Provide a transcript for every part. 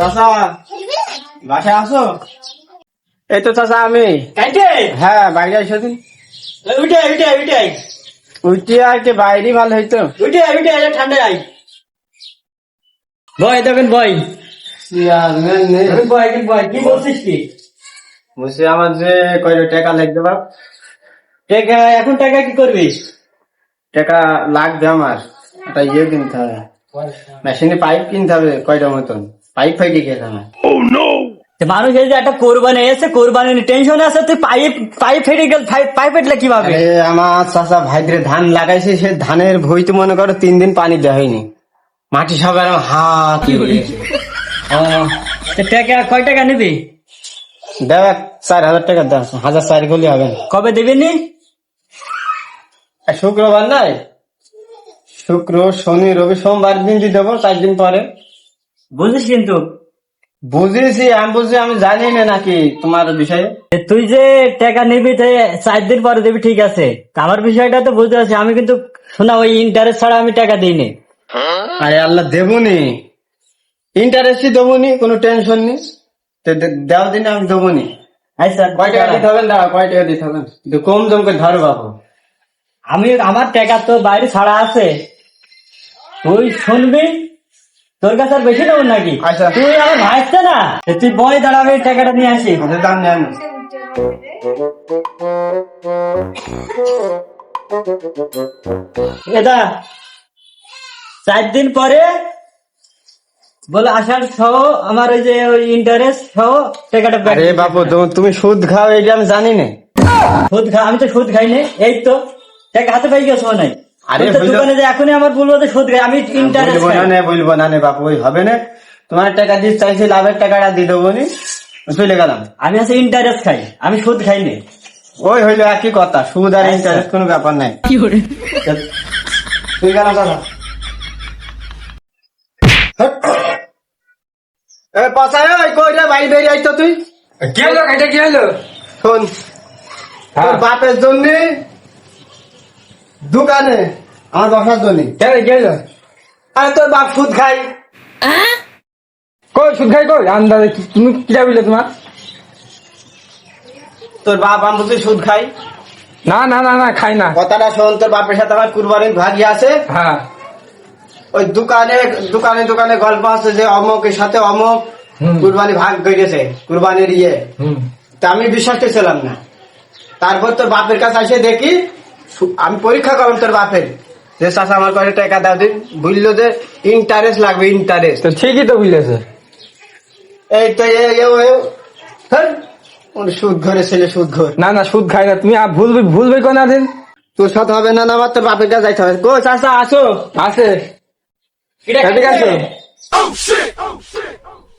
চাচা বাসায় আসো এই তো চাচা আমি। হ্যাঁ বাইরে আসো দিন। উঠে উঠে উঠে উঠি আর কি বাইরে ভালো হইতো। উঠে উঠে ঠান্ডা আই বয় দেখেন কি বলছি আমার যে কয়টা টাকা লাগবে বাপ? টাকা এখন টাকা কি করবি? টাকা লাগবে আমার। একটা ইয়ে কিনতে হবে। মেশিনে পাইপ কিনতে হবে কয়টা মতন। পাইপ ফাইটে গেছে আমার তো মানুষ এই যে একটা কোরবানি এসে কোরবানি টেনশন আছে তুই পাইপ পাইপ ফেটে গেল পাইপ ফেটলে কীভাবে? আমার চাচা ভাইদের ধান লাগাইছে সে ধানের ভই তো মনে করো তিন দিন পানি দেওয়া হয়নি। মাটি সব এরকম ও, তো টাকা কয় টাকা নিবি? দেও এক চার হাজার টাকা দাও হাজার চার গলি হবে। কবে দিবি নি? শুক্রবার নাই। শুক্র শনি রবি সোমবার দিন দিয়ে দেবো চার দিন পরে। বুঝিস কিন্তু বুঝেছি আমি বুঝছি আমি জানি না নাকি তোমার বিষয়ে। তুই যে টাকা নিবি তো চার দিন পরে দিবি ঠিক আছে। আমার বিষয়টা তো বুঝতে পারছি আমি কিন্তু শোনা ওই ইন্টারেস্ট ছাড়া আমি টাকা দিইনি। আরে আল্লাহ দেবনি। ইন্টারেস্টই দেবনি কোনো টেনশন নেই। তো দে- দেওয়া দিনে আমি দেবনি। আচ্ছা কয় টাকা দিতে হবে? না কয় টাকা দিতে হবে? কম জম করে ধরো বাবু। আমি আমার টাকা তো বাইরে ছাড়া আছে। তুই শুনবি? তোর কাছে আর বেশি নেব নাকি? আচ্ছা। তুই আমার ভাইছে না? তুই বই দাঁড়া আমি টাকাটা নিয়ে আসি। দাম নেন এটা চার দিন পরে বলে আসার সহ আমার ওই যে ওই ইন্টারেস্ট সহ টাকাটা আরে। তুমি- তুমি সুদ খাও এটা আমি জানি না। সুদ খা আমি তো সুদ খাই না এই তো। টাকা হাতে পাই গেছো নাই? আরে আমি তো বুঝলো- দোকানে যে এখনই আমার বলব যে সুদ খাই আমি ইন্টারেস্ট বলব না বলব না বাপু ওই হবে না। তোমার টাকা দিয়ে চাইছি লাভের টাকাটা দিয়ে দেবো নি। চলে গেলাম। আমি আছে ইন্টারেস্ট খাই আমি সুদ খাই না। ওই হইল একই কথা সুদ আর আচ্ছা। ইন্টারেস্ট কোনো ব্যাপার নাই। তুই গেলাম দাদা। পাশায় ওই কই রে বাইরে বেরিয়ে আইতো তুই? কি হলো এটা কি হলো? শোন হ্যাঁ। তোর বাপের জন্য দোকানে আমার বসার জন্য। কেন কি হলো আরে তোর বাপ সুদ খাই কই সুদ খাই কই? আন্দাজে তুমি কি যাবিলে তোমার? তোর বাপ আমি সুদ খাই। না না না না খাই না। কথাটা শোন তোর বাপের সাথে আমার কুরবানির ভাগি আছে। হ্যাঁ। ওই দোকানে দোকানে দোকানে গল্প আছে যে অমকের সাথে অমক। কুরবানি ভাগ করেছে কুরবানির ইয়ে। হুম। তা আমি বিশ্বাস ছিলাম না। তারপর তোর বাপের কাছে এসে দেখি আমি পরীক্ষা করলাম তোর বাপের। যে চাষা আমার কাছে টাকা দাও দিন বুঝলো যে ইন্টারেস্ট লাগবে ইন্টারেস্ট তো ঠিকই তো বুঝলেছে এই তো ওর সুদ ঘরে ছেলে সুদ ঘর। না না সুদ খাই না। তুমি আর ভুলবে ভুলবে কোন দিন। তোর সাথে হবে না না আমার তোর বাপের কাছে যাইতে হবে। গো চাষা আসো। আছে ঠিক আছে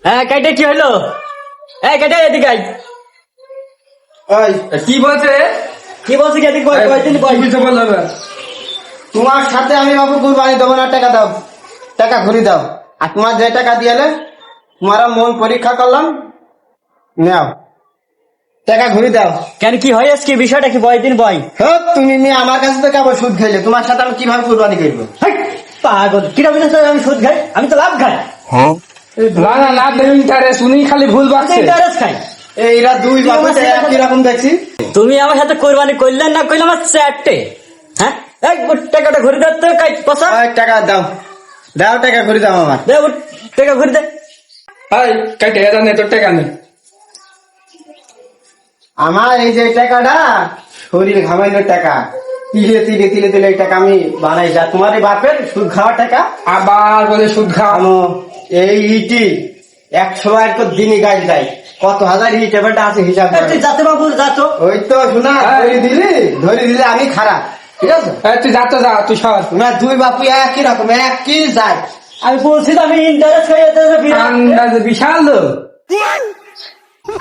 হ্যাঁ কেটে কি হলো হ্যাঁ কেটে এদিকে ওই কি বলছে? কি বলছি বল, কয়দিন। তোমার সাথে আমি বাবু কুরবানি দেবো না টাকা দাও। টাকা ঘুরি দাও। আর তোমার যে টাকা দিয়েলে তোমার মন পরীক্ষা করলাম নাও। টাকা ঘুরি দাও। কেন কি হয় আজকে? বিষয়টা কি? বয় দিন বয় হ্যাঁ তুমি মেয়ে আমার কাছে তো কেবল সুদ খাইলে তোমার সাথে আমি কীভাবে কুরবানি করব? পাগল। কিরা বিনা আমি সুদ খাই? আমি তো লাভ খাই। না না না ইন্টারেস্ট উনি খালি ভুল পাচ্ছে ইন্টারেস্ট খাই। এইরা দুই বাবু একই রকম দেখছি? তুমি আমার সাথে কোরবানি করলেন না করলে আমার চারটে? হ্যাঁ? এই টাকাটা ঘুরে দে তো কাই পয়সা টাকা দাও। দাও টাকা ঘুরি দাও আমার। দে টাকা ঘুরে দে। হাই কাটে এটা নে তোর টাকা নে। আমার এই যে টাকাটা শরীর ঘামাইনোর টাকা। তিলে তিলে তিলে তিলে এই টাকা আমি বানাই যা। তোমার এই বাপের সুদ খাওয়ার টাকা? আবার বলে সুদ খাও। আনো এই ইটি একশো বার তো দিনই গাছ যায় কত হাজার হিসাবটা আছে হিসাব তুই যাতে বাবু যাতো ওই তো শোনা হ্যাঁ। ধরে দিলি ধরে দিলে আমি খারাপ ঠিক আছে? এই, তুই যাচ্ছ যা তুই সর। না দুই বাপু একই রকম একই যায় আমি বলছি আমি ইন্টারেস্ট হয়ে এতে তো বিরাট- আন্দাজে বিশাল লোক।